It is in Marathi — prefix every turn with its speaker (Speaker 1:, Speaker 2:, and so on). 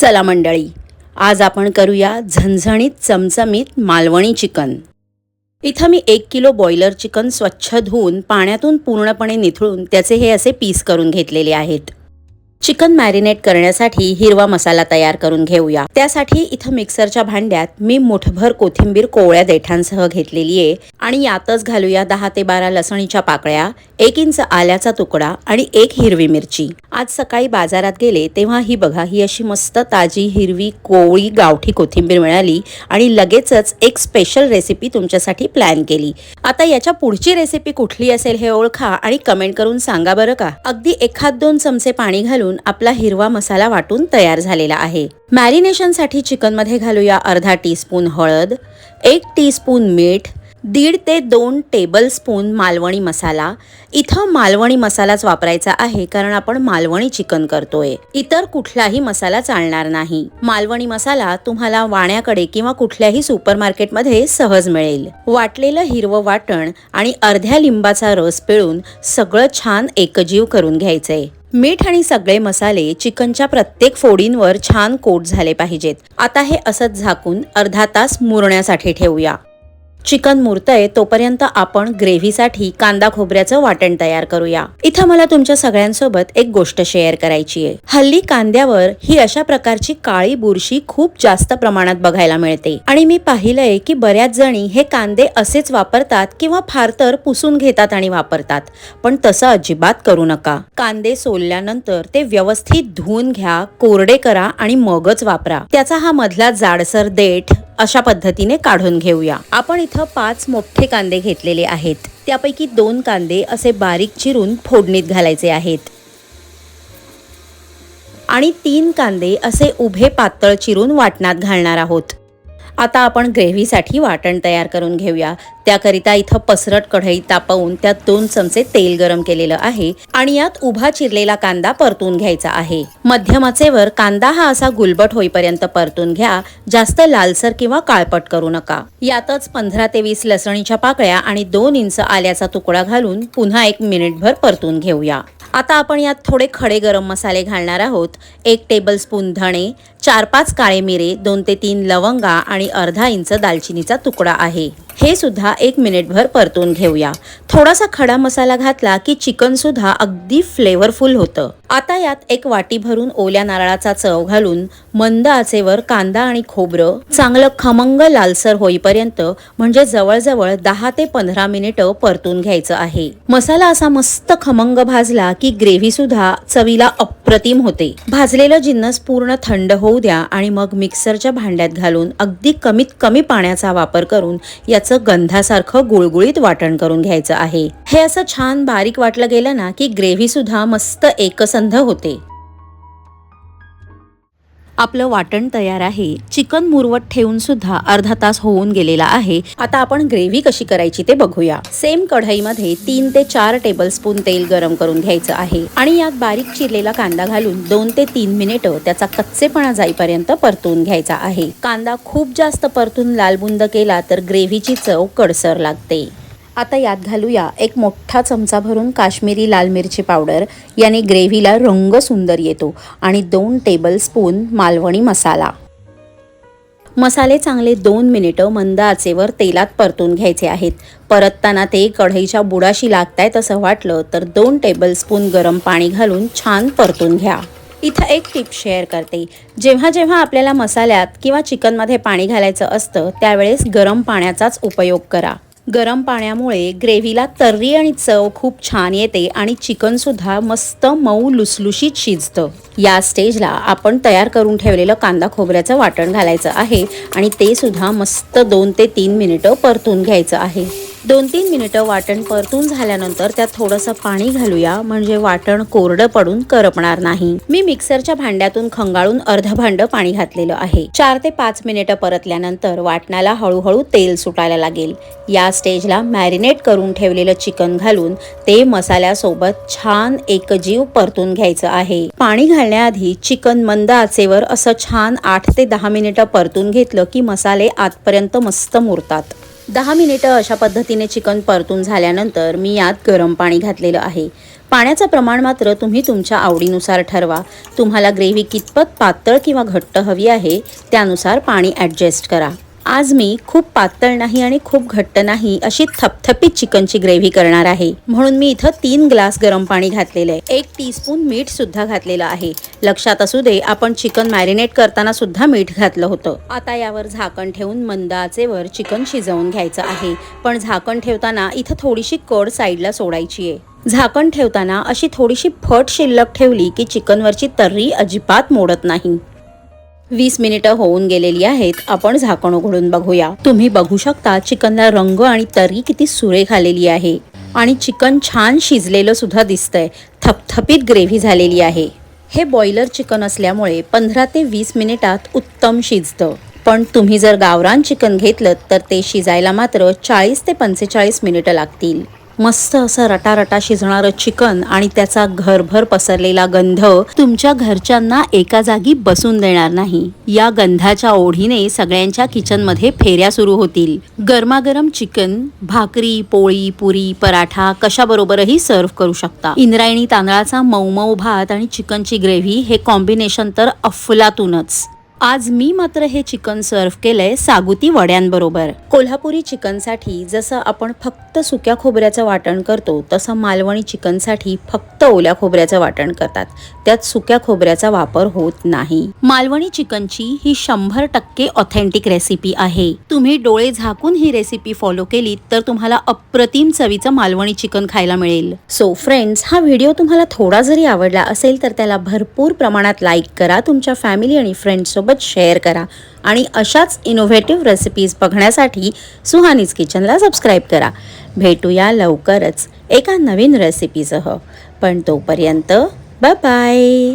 Speaker 1: चला मंडळी आज आपण करूया झणझणीत चमचमीत मालवणी चिकन. इथं मी एक किलो बॉयलर चिकन स्वच्छ धुवून पाण्यातून पूर्णपणे निथळून त्याचे हे असे पीस करून घेतलेले आहेत. चिकन मॅरिनेट करण्यासाठी हिरवा मसाला तयार करून घेऊया. त्यासाठी इथं मिक्सरच्या भांड्यात मी मुठभर कोथिंबीर कोवळ्या देठांसह घेतलेली आहे आणि यातच घालूया दहा ते बारा लसणीच्या पाकळ्या एक इंच आल्याचा तुकडा आणि एक हिरवी मिरची. आज सकाळी बाजारात गेले तेव्हा ही बघा ही अशी मस्त ताजी हिरवी कोवळी गावठी कोथिंबीर मिळाली आणि लगेचच एक स्पेशल रेसिपी तुमच्यासाठी प्लॅन केली. आता याच्या पुढची रेसिपी कुठली असेल हे ओळखा आणि कमेंट करून सांगा बरं का? अगदी एखाद दोन चमचे पाणी घालून आपला हिरवा मसाला वाटून तयार झालेला आहे. मॅरिनेशनसाठी चिकनमध्ये घालूया अर्धा टीस्पून हळद एक टीस्पून मीठ दीड ते दोन टेबल स्पून मालवणी मसाला. इथं मालवणी मसालाच वापरायचा आहे कारण आपण मालवणी चिकन करतोय. इतर कुठलाही मसाला चालणार नाही. मालवणी मसाला तुम्हाला वाण्याकडे किंवा कुठल्याही सुपरमार्केटमध्ये सहज मिळेल. वाटलेलं हिरवं वाटण आणि अर्ध्या लिंबाचा रस पिळून सगळं छान एकजीव करून घ्यायचंय. मीठ आणि सगळे मसाले चिकनच्या प्रत्येक फोडींवर छान कोट झाले पाहिजेत. आता हे असंच झाकून अर्धा तास मुरण्यासाठी ठेवूया. चिकन मुरतंय तोपर्यंत आपण ग्रेव्हीसाठी कांदा खोबऱ्याचं वाटण तयार करूया. इथं मला तुमच्या सगळ्यांसोबत एक गोष्ट शेअर करायची आहे. हल्ली कांद्यावर ही अशा प्रकारची काळी बुरशी खूप जास्त प्रमाणात बघायला मिळते. आणि मी पाहिलंय की बऱ्याच जणी हे कांदे असेच वापरतात किंवा फार तर पुसून घेतात आणि वापरतात. पण तसं अजिबात करू नका. कांदे सोलल्यानंतर ते व्यवस्थित धुवून घ्या कोरडे करा आणि मगच वापरा. त्याचा हा मधला जाडसर देठ अशा पद्धतीने काढून घेऊया. आपण इथं पाच मोठे कांदे घेतलेले आहेत. त्यापैकी दोन कांदे असे बारीक चिरून फोडणीत घालायचे आहेत. आणि तीन कांदे असे उभे पातळ चिरून वाटणात घालणार आहोत. आता आपण ग्रेव्हीसाठी वाटण तयार करून घेऊया. त्याकरिता इथं पसरट कढई तापवून त्यात दोन चमचे तेल गरम केलेलं आहे आणि यात उभा चिरलेला कांदा परतून घ्यायचा आहे. मध्यमाचेवर कांदा हा असा गुलबट होईपर्यंत परतून घ्या. जास्त लालसर किंवा काळपट करू नका. यातच पंधरा ते वीस लसणीच्या पाकळ्या आणि दोन इंच आल्याचा तुकडा घालून पुन्हा एक मिनिटभर परतून घेऊया. आता आपण यात थोडे खडे गरम मसाले घालणार आहोत. एक टेबलस्पून धणे चार पाच काळे मिरे दोन ते तीन लवंगा आणि अर्धा इंच दालचिनीचा तुकडा आहे. हे सुद्धा एक मिनिटभर परतून घेऊया. थोडासा खडा मसाला घातला की चिकनसुद्धा अगदी फ्लेवरफुल होतं. आता यात एक वाटी भरून ओल्या नारळाचा चव घालून मंद आचेवर कांदा आणि खोबरं चांगलं खमंग लालसर होईपर्यंत म्हणजे जवळजवळ दहा ते पंधरा मिनिटं परतून घ्यायचं आहे. मसाला असा मस्त खमंग भाजला की ग्रेव्ही सुद्धा चवीला अप्रतिम होते. भाजलेलं जिन्नस पूर्ण थंड होऊ द्या आणि मग मिक्सरच्या भांड्यात घालून अगदी कमीत कमी पाण्याचा वापर करून याचं गंधासारखं गुळगुळीत वाटण करून घ्यायचं आहे. हे असं छान बारीक वाटलं गेलं ना की ग्रेव्हीसुद्धा मस्त एकसंध होते. आपलं वाटण तयार आहे. चिकन मुरवत ठेवून सुद्धा अर्धा तास होऊन गेलेला आहे. आता आपण ग्रेव्ही कशी करायची ते बघूया. सेम कढईमध्ये तीन ते चार टेबलस्पून तेल गरम करून घ्यायचं आहे. आणि यात बारीक चिरलेला कांदा घालून दोन ते तीन मिनिटं त्याचा कच्चेपणा जाईपर्यंत परतून घ्यायचा आहे. कांदा खूप जास्त परतून लालबुंद केला तर ग्रेव्हीची चव कडसर लागते. आता यात घालूया एक मोठा चमचा भरून काश्मीरी लाल मिरची पावडर. याने ग्रेव्हीला रंग सुंदर येतो आणि दोन टेबलस्पून मालवणी मसाला. मसाले चांगले दोन मिनिटं मंद आचेवर तेलात परतून घ्यायचे आहेत. परतताना ते कढईच्या बुडाशी लागतायत असं वाटलं तर दोन टेबलस्पून गरम पाणी घालून छान परतून घ्या. इथं एक टिप शेअर करते. जेव्हा जेव्हा आपल्याला मसाल्यात किंवा चिकनमध्ये पाणी घालायचं असतं त्यावेळेस गरम पाण्याचाच उपयोग करा. गरम पाण्यामुळे ग्रेव्हीला तर्री आणि चव खूप छान येते आणि चिकनसुद्धा मस्त मऊ लुसलुशीत शिजतं. या स्टेजला आपण तयार करून ठेवलेलं कांदा खोबऱ्याचं वाटण घालायचं आहे आणि ते सुद्धा मस्त दोन ते तीन मिनिटं परतून घ्यायचं आहे. दोन तीन मिनिटं वाटण परतून झाल्यानंतर त्यात थोडंसं पाणी घालूया म्हणजे वाटण कोरडं पडून करपणार नाही. मी मिक्सरच्या भांड्यातून खंगाळून अर्ध भांड पाणी घातलेलं आहे. चार ते पाच मिनिटं परतल्यानंतर वाटणाला हळूहळू तेल सुटायला लागेल. या स्टेजला मॅरिनेट करून ठेवलेलं चिकन घालून ते मसाल्यासोबत छान एकजीव परतून घ्यायचं आहे. पाणी घालण्याआधी चिकन मंद आचेवर असं छान आठ ते दहा मिनिटं परतून घेतलं की मसाले आतपर्यंत मस्त मुरतात. दहा मिनिटं अशा पद्धतीने चिकन परतून झाल्यानंतर मी यात गरम पाणी घातलेलं आहे. पाण्याचं प्रमाण मात्र तुम्ही तुमच्या आवडीनुसार ठरवा. तुम्हाला ग्रेव्ही कितपत पातळ किंवा घट्ट हवी आहे त्यानुसार पाणी ॲडजस्ट करा. आज मी खूप पातळ नाही आणि खूप घट्ट नाही अशी थपथपीत चिकनची ग्रेव्ही करणार आहे. म्हणून मी इथं तीन ग्लास गरम पाणी घातलेलं आहे. एक टीस्पून मीठ सुद्धा घातलेलं आहे. लक्षात असू दे आपण चिकन मॅरिनेट करताना सुद्धा मीठ घातलं होतं. आता यावर झाकण ठेवून मंद आचेवर चिकन शिजवून घ्यायचं आहे. पण झाकण ठेवताना इथं थोडीशी कड साईडला सोडायची आहे. झाकण ठेवताना अशी थोडीशी फट शिल्लक ठेवली की चिकनवरची तर्री अजिबात मोडत नाही. वीस मिनिटं होऊन गेलेली आहेत. आपण झाकण उघडून बघूया. तुम्ही बघू शकता चिकनला रंग आणि तरी किती सुरेख आलेली आहे. आणि चिकन छान शिजलेलं सुद्धा दिसतंय. थपथपीत ग्रेव्ही झालेली आहे. हे बॉयलर चिकन असल्यामुळे पंधरा ते वीस मिनिटात उत्तम शिजतं. पण तुम्ही जर गावरान चिकन घेतलं तर ते शिजायला मात्र चाळीस ते पंचेचाळीस मिनिटं लागतील. मस्त असं रटारटा शिजणारं चिकन आणि त्याचा घरभर पसरलेला गंध तुमच्या घरच्यांना एका जागी बसून देणार नाही. या गंधाच्या ओढीने सगळ्यांच्या किचनमध्ये फेऱ्या सुरू होतील. गरमागरम चिकन भाकरी पोळी पुरी पराठा कशाबरोबरही सर्व्ह करू शकता. इंद्रायणी तांदळाचा मऊ मऊ भात आणि चिकनची ग्रेव्ही हे कॉम्बिनेशन तर अफलातूनच. आज मी मात्र हे चिकन सर्व्ह केलंय सागुती वड्यांबरोबर. कोल्हापुरी चिकनसाठी जसं आपण फक्त सुक्या खोबऱ्याचं वाटण करतो तसं मालवणी चिकनसाठी फक्त ओल्या खोबऱ्याचं वाटण करतात. त्यात सुक्या खोबऱ्याचा वापर होत नाही. मालवणी चिकनची ही शंभर टक्के ऑथेंटिक रेसिपी आहे. तुम्ही डोळे झाकून ही रेसिपी फॉलो केली तर तुम्हाला अप्रतिम चवीचं मालवणी चिकन खायला मिळेल. सो फ्रेंड्स हा व्हिडिओ तुम्हाला थोडा जरी आवडला असेल तर त्याला भरपूर प्रमाणात लाईक करा. तुमच्या फॅमिली आणि फ्रेंड्ससोबत शेअर करा आणि अशाच इनोव्हेटिव्ह रेसिपीज बघण्यासाठी सुहानीज किचनला सबस्क्राईब करा. भेटूया लवकरच एका नवीन रेसिपीसह पण तोपर्यंत बाय